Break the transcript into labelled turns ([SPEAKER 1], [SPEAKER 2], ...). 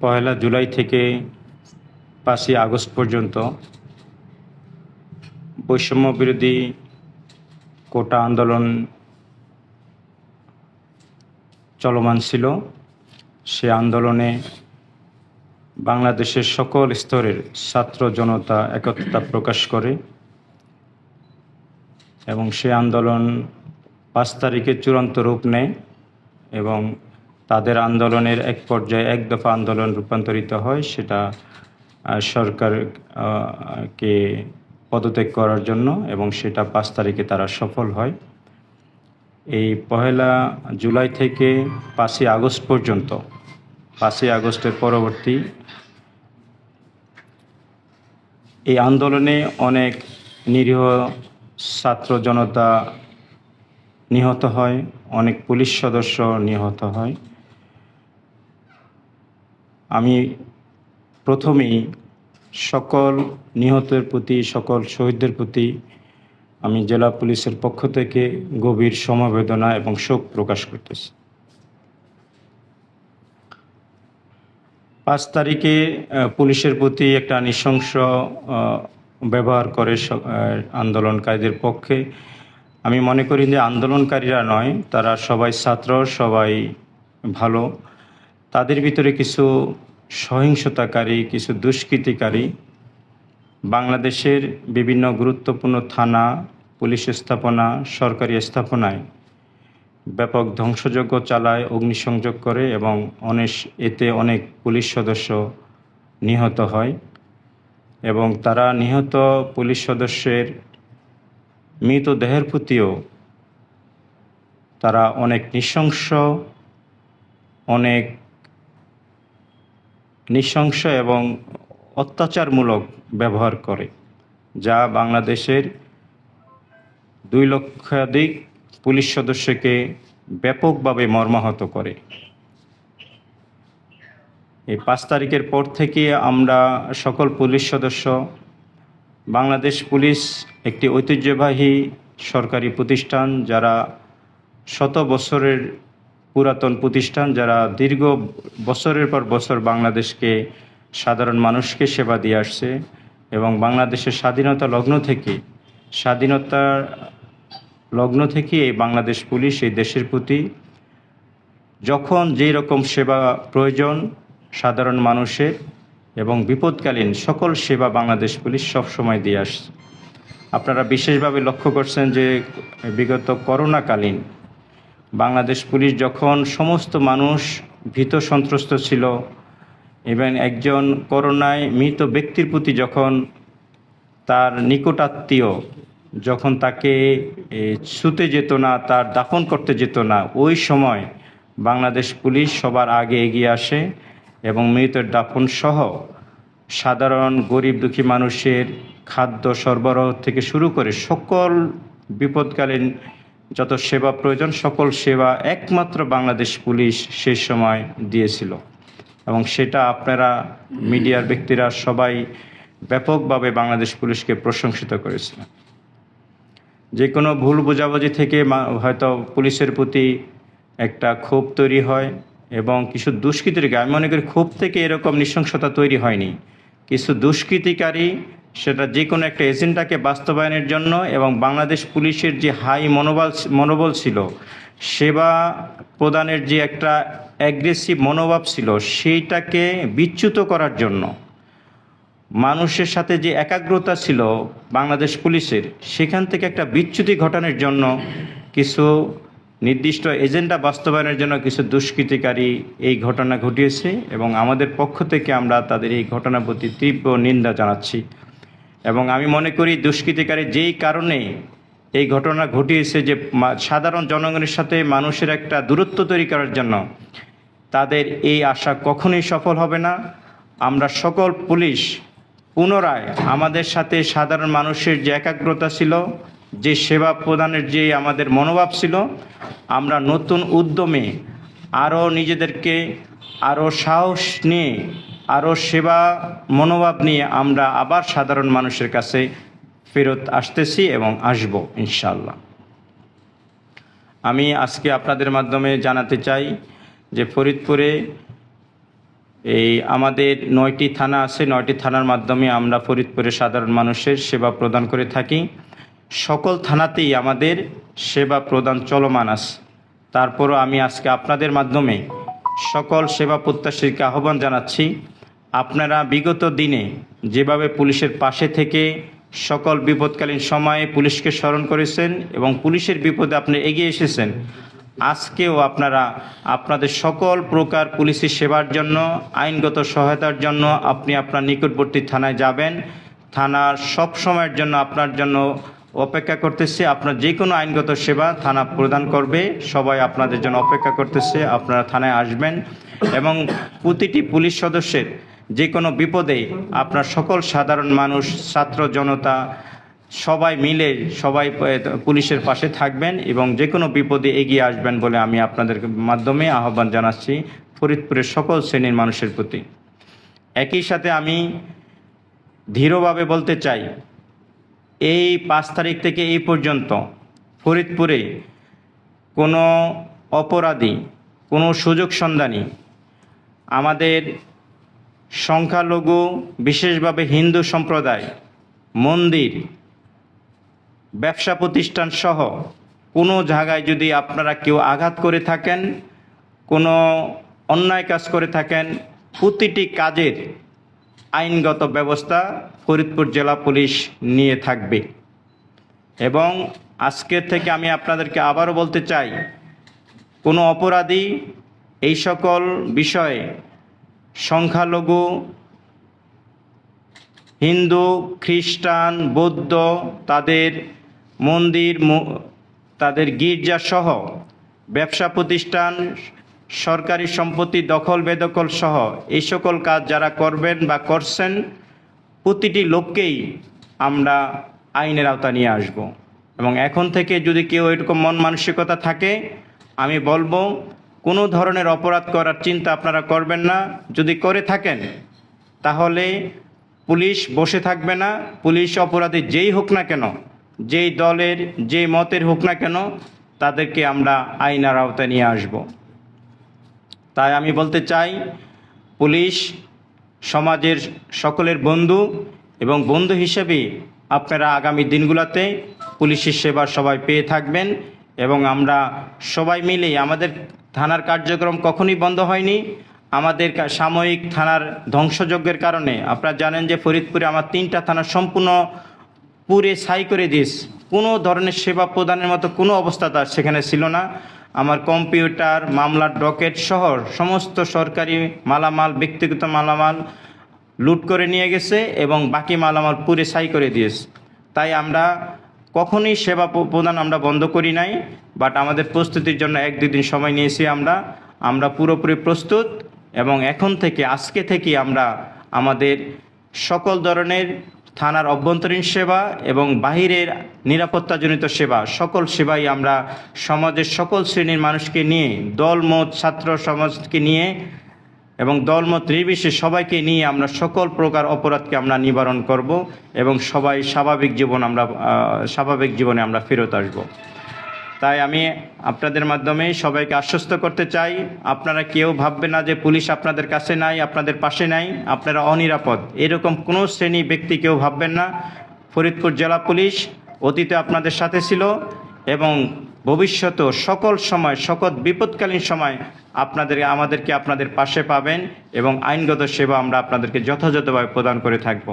[SPEAKER 1] পয়লা জুলাই থেকে পাঁচই আগস্ট পর্যন্ত বৈষম্য বিরোধী কোটা আন্দোলন চলমান ছিল। সে আন্দোলনে বাংলাদেশের সকল স্তরের ছাত্র জনতা একত্রতা প্রকাশ করে এবং সে আন্দোলন পাঁচ তারিখে চূড়ান্ত রূপ নেয় এবং তাদের আন্দোলনের এক পর্যায়ে এক দফা আন্দোলন রূপান্তরিত হয়, সেটা সরকার কে পদত্যাগ করার জন্য এবং সেটা পাঁচ তারিখে তারা সফল হয়। এই পহেলা জুলাই থেকে পাঁচই আগস্ট পর্যন্ত, পাঁচই আগস্টের পরবর্তী এই আন্দোলনে অনেক নিরীহ ছাত্র জনতা নিহত হয়, অনেক পুলিশ সদস্য নিহত হয়। আমি প্রথমেই সকল নিহতের প্রতি, সকল শহীদদের প্রতি আমি জেলা পুলিশের পক্ষ থেকে গভীর সমবেদনা এবং শোক প্রকাশ করতেছি। পাঁচ তারিখে পুলিশের প্রতি একটা নৃশংস ব্যবহার করে আন্দোলনকারীদের পক্ষে। আমি মনে করি যে আন্দোলনকারীরা নয়, তারা সবাই ছাত্র, সবাই ভালো। তাদের ভিতরে কিছু সহিংসতাকারী, কিছু দুষ্কৃতিকারী, বাংলাদেশের বিভিন্ন গুরুত্বপূর্ণ থানা, পুলিশ স্থাপনা, সরকারি স্থাপনায় ব্যাপক ধ্বংসযজ্ঞ চালায়, অগ্নিসংযোগ করে এবং অনেক এতে অনেক পুলিশ সদস্য নিহত হয় এবং তারা নিহত পুলিশ সদস্যের মৃতদেহের প্রতিও তারা অনেক নৃশংস, অনেক নৃশংস এবং অত্যাচারমূলক ব্যবহার করে, যা বাংলাদেশের দুই লক্ষাধিক পুলিশ সদস্যকে ব্যাপকভাবে মর্মাহত করে। এই পাঁচ তারিখের পর থেকে আমরা সকল পুলিশ সদস্য, বাংলাদেশ পুলিশ একটি ঐতিহ্যবাহী সরকারি প্রতিষ্ঠান যারা শত বছরের পুরাতন প্রতিষ্ঠান যারা দীর্ঘ বছরের পর বছর বাংলাদেশকে সাধারণ মানুষকে সেবা দিয়ে আসছে এবং বাংলাদেশের স্বাধীনতা লগ্ন থেকে, স্বাধীনতার লগ্ন থেকে এই বাংলাদেশ পুলিশ এই দেশের প্রতি যখন যেই রকম সেবা প্রয়োজন সাধারণ মানুষের এবং বিপদকালীন সকল সেবা বাংলাদেশ পুলিশ সবসময় দিয়ে আসছে। আপনারা বিশেষভাবে লক্ষ্য করছেন যে বিগত করোনাকালীন বাংলাদেশ পুলিশ যখন সমস্ত মানুষ ভীত সন্ত্রস্ত ছিল এবং একজন করোনায় মৃত ব্যক্তির প্রতি যখন তার নিকটাত্মীয় যখন তাকে ছুতে যেত না, তার দাফন করতে যেত না, ওই সময় বাংলাদেশ পুলিশ সবার আগে এগিয়ে আসে এবং মৃতের দাফন সহ সাধারণ গরিব দুঃখী মানুষের খাদ্য সরবরাহ থেকে শুরু করে সকল বিপদকালীন যত সেবা প্রয়োজন, সকল সেবা একমাত্র বাংলাদেশ পুলিশ সেই সময় দিয়েছিল। এবং সেটা আপনারা, মিডিয়ার ব্যক্তিরা সবাই ব্যাপকভাবে বাংলাদেশ পুলিশকে প্রশংসিত করেছিলেন। যে কোনো ভুল বোঝাবুঝি থেকে হয়তো পুলিশের প্রতি একটা ক্ষোভ তৈরি হয় এবং কিছু দুষ্কৃতিকে আমি মনে করি ক্ষোভ থেকে এরকম নৃশংসতা তৈরি হয়নি। কিছু দুষ্কৃতিকারী সেটা যে কোনো একটা এজেন্ডাকে বাস্তবায়নের জন্য এবং বাংলাদেশ পুলিশের যে হাই মনোবল মনোবল ছিল, সেবা প্রদানের যে একটা অ্যাগ্রেসিভ মনোভাব ছিল, সেইটাকে বিচ্যুত করার জন্য মানুষের সাথে যে একাগ্রতা ছিল বাংলাদেশ পুলিশের, সেখান থেকে একটা বিচ্যুতি ঘটানোর জন্য কিছু নির্দিষ্ট এজেন্ডা বাস্তবায়নের জন্য কিছু দুষ্কৃতিকারী এই ঘটনা ঘটিয়েছে এবং আমাদের পক্ষ থেকে আমরা তাদের এই ঘটনার প্রতি তীব্র নিন্দা জানাচ্ছি। এবং আমি মনে করি দুষ্কৃতিকারী যেই কারণে এই ঘটনা ঘটিয়েছে যে সাধারণ জনগণের সাথে মানুষের একটা দূরত্ব তৈরি করার জন্য, তাদের এই আশা কখনোই সফল হবে না। আমরা সকল পুলিশ পুনরায় আমাদের সাথে সাধারণ মানুষের যে একাগ্রতা ছিল, যে সেবা প্রদানের যে আমাদের মনোভাব ছিল, আমরা নতুন উদ্যমে আরও নিজেদেরকে আরও সাহস নিয়ে আরও সেবা, মনোভাব নিয়ে আমরা আবার সাধারণ মানুষের কাছে ফেরত আসতেছি এবং আসব ইনশাল্লাহ আমি আজকে আপনাদের মাধ্যমে জানাতে চাই যে ফরিদপুরে এই আমাদের নয়টি থানা আছে। নয়টি থানার মাধ্যমে আমরা ফরিদপুরের সাধারণ মানুষের সেবা প্রদান করে থাকি। সকল থানাতেই আমাদের সেবা প্রদান চলমান আছে। তারপরও আমি আজকে আপনাদের মাধ্যমে সকল সেবা প্রত্যাশীকে আহ্বান জানাচ্ছি আপনারা বিগত দিনে যেভাবে পুলিশের পাশে থেকে সকল বিপদকালীন সময়ে পুলিশকে স্মরণ করেছেন এবং পুলিশের বিপদে আপনি এগিয়ে এসেছেন, আজকেও আপনারা আপনাদের সকল প্রকার পুলিশি সেবার জন্য, আইনগত সহায়তার জন্য আপনি আপনার নিকটবর্তী থানায় যাবেন। থানার সব সময়ের জন্য আপনার জন্য অপেক্ষা করতেছে। আপনার যে কোনো আইনগত সেবা থানা প্রদান করবে। সবাই আপনাদের জন্য অপেক্ষা করতেছে। আপনারা থানায় আসবেন এবং প্রতিটি পুলিশ সদস্যের যে কোনো বিপদে আপনার সকল সাধারণ মানুষ, ছাত্র জনতা, সবাই মিলে সবাই পুলিশের পাশে থাকবেন এবং যে কোনো বিপদে এগিয়ে আসবেন বলে আমি আপনাদের মাধ্যমে আহ্বান জানাচ্ছি ফরিদপুরের সকল শ্রেণির মানুষের প্রতি। একই সাথে আমি ধীরভাবে বলতে চাই, এই পাঁচ তারিখ থেকে এই পর্যন্ত ফরিদপুরে কোনো অপরাধী, কোনো সুযোগ সন্ধানী আমাদের সংখ্যালঘু, বিশেষভাবে হিন্দু সম্প্রদায়, মন্দির, ব্যবসা প্রতিষ্ঠান সহ কোনো জায়গায় যদি আপনারা কেউ আঘাত করে থাকেন, কোনো অন্যায় কাজ করে থাকেন, প্রতিটি কাজের আইনগত ব্যবস্থা ফরিদপুর জেলা পুলিশ নিয়ে থাকবে। এবং আজকের থেকে আমি আপনাদেরকে আবারও বলতে চাই, কোনো অপরাধী এই সকল বিষয়ে সংখ্যালঘু, হিন্দু, খ্রিস্টান, বৌদ্ধ, তাদের মন্দির তাদের গির্জা সহ ব্যবসা প্রতিষ্ঠান, সরকারি সম্পত্তি দখল বেদখল সহ এই সকল কাজ যারা করবেন বা করছেন, প্রতিটি লোককেই আমরা আইনের আওতা নিয়ে আসব। এবং এখন থেকে যদি কেউ এরকম মন মানসিকতা থাকে, আমি বলব কোনো ধরনের অপরাধ করার চিন্তা আপনারা করবেন না। যদি করে থাকেন, তাহলে পুলিশ বসে থাকবে না। পুলিশ অপরাধী যেই হোক না কেন, যেই দলের, যেই মতের হোক না কেন, তাদেরকে আমরা আইনার আওতায় নিয়ে আসব। তাই আমি বলতে চাই, পুলিশ সমাজের সকলের বন্ধু এবং বন্ধু হিসেবে আপনারা আগামী দিনগুলোতে পুলিশের সেবা সবাই পেয়ে থাকবেন এবং আমরা সবাই মিলে আমাদের থানার কার্যক্রম কখনই বন্ধ হয়নি। আমাদের সাময়িক থানার ধ্বংসযজ্ঞের কারণে। আপনারা জানেন যে ফরিদপুরে আমার তিনটা থানা সম্পূর্ণ পুরে ছাই করে দিস কোনো ধরনের সেবা প্রদানের মতো কোনো অবস্থা তার সেখানে ছিল না। আমার কম্পিউটার, মামলার ডকেট সহ সমস্ত সরকারি মালামাল, ব্যক্তিগত মালামাল লুট করে নিয়ে গেছে এবং বাকি মালামাল পুরে ছাই করে দিয়েছে। তাই আমরা কখনোই সেবা প্রদান আমরা বন্ধ করি নাই বাট আমাদের প্রস্তুতির জন্য এক দুই দিন সময় নিয়েছি আমরা। আমরা পুরোপুরি প্রস্তুত এবং এখন থেকে, আজকে থেকে আমরা আমাদের সকল ধরনের থানার অভ্যন্তরীণ সেবা এবং বাহিরের নিরাপত্তাজনিত সেবা, সকল সেবাই আমরা সমাজের সকল শ্রেণির মানুষকে নিয়ে দলমত ছাত্র, সমাজকে নিয়ে এবং দলমত নির্বিশেষে সবাইকে নিয়ে আমরা সকল প্রকার অপরাধকে আমরা নিবারণ করব এবং সবাই স্বাভাবিক জীবন আমরা স্বাভাবিক জীবনে আমরা ফেরত আসব। তাই আমি আপনাদের মাধ্যমে সবাইকে আশ্বস্ত করতে চাই, আপনারা কেউ ভাববেন না যে পুলিশ আপনাদের কাছে নাই, আপনাদের পাশে নাই, আপনারা অনিরাপদ। এরকম কোনো শ্রেণি ব্যক্তি কেউ ভাববেন না। ফরিদপুর জেলা পুলিশ অতীতে আপনাদের সাথে ছিল এবং ভবিষ্যতেও সকল সময়, সকল বিপদকালীন সময় আপনাদের আমাদেরকে আপনাদের পাশে পাবেন এবং আইনগত সেবা আমরা আপনাদেরকে যথাযথভাবে প্রদান করে থাকব।